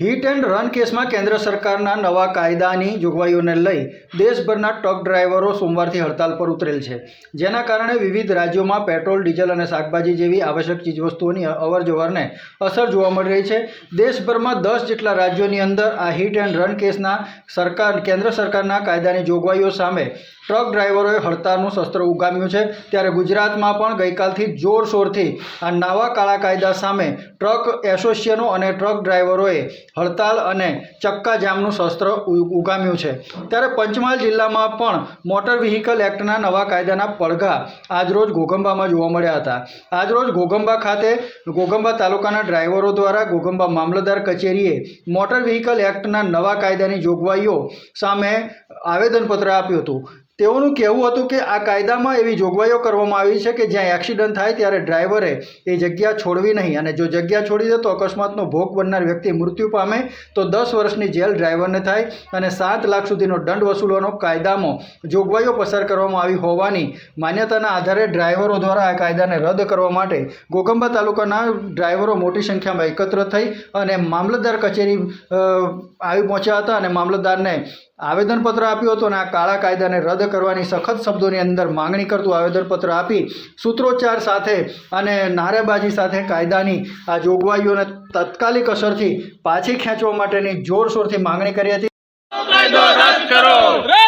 Hit and run કેસમાં કેન્દ્ર સરકારના નવા કાયદાની જોગવાઈઓને લઈ દેશભરના ટ્રક ડ્રાઈવરો સોમવારથી હડતાલ પર ઉતરેલ છે. જેના કારણે વિવિધ રાજ્યોમાં પેટ્રોલ, ડીઝલ અને શાકભાજી જેવી આવશ્યક ચીજવસ્તુઓની અવરજવરને અસર જોવા મળી રહી છે. દેશભરમાં દસ જેટલા રાજ્યોની અંદર આ હિટ એન્ડ રન કેસના સરકાર, કેન્દ્ર સરકારના કાયદાની જોગવાઈઓ સામે ટ્રક ડ્રાઈવરોએ હડતાલનું શસ્ત્ર ઉગામ્યું છે. ત્યારે ગુજરાતમાં પણ ગઈકાલથી જોરશોરથી આ નવા કાળા કાયદા સામે ટ્રક એસોસિએશનો અને ટ્રક ડ્રાઈવરોએ હડતાલ અને ચક્કા જામનું શસ્ત્ર ઉગામ્યું છે. ત્યારે પંચમહાલ જિલ્લામાં પણ મોટર વ્હીકલ એક્ટના નવા કાયદાના પડઘા આજરોજ ઘોગંબામાં જોવા મળ્યા હતા. આજરોજ ઘોગંબા ખાતે ઘોગંબા તાલુકાના ડ્રાઈવરો દ્વારા ઘોગંબા મામલતદાર કચેરીએ મોટર વ્હીકલ એક્ટના નવા કાયદાની જોગવાઈઓ સામે આવેદનપત્ર આપ્યું હતું. તેઓનું કહેવું હતું કે આ કાયદામાં એવી જોગવાઈઓ કરવામાં આવી છે કે જ્યાં એક્સિડન્ટ થાય ત્યારે ડ્રાઈવરે એ જગ્યા છોડવી નહીં અને જો જગ્યા છોડી દે તો અકસ્માતનો ભોગ બનનાર વ્યક્તિ મૃત્યુ પામે તો દસ વર્ષની જેલ ડ્રાઈવરને થાય અને સાત લાખ સુધીનો દંડ વસૂલવાનો કાયદામાં જોગવાઈઓ પસાર કરવામાં આવી હોવાની માન્યતાના આધારે ડ્રાઈવરો દ્વારા આ કાયદાને રદ કરવા માટે ગોગંબા તાલુકાના ડ્રાઈવરો મોટી સંખ્યામાં એકત્ર થઈ અને મામલતદાર કચેરી આવી પહોંચ્યા હતા અને મામલતદારને આવેદનપત્ર આપ્યું હતું અને આ કાળા કાયદાને કરવાની સખત શબ્દોની અંદર માંગણી કરતું આવેદનપત્ર આપી સૂત્રોચ્ચાર સાથે અને નારેબાજી સાથે કાયદાની આ જોગવાઈઓને તાત્કાલિક અસરથી પાછી ખેંચવા માટેની જોરશોરથી માંગણી કરી હતી. રદ કરો.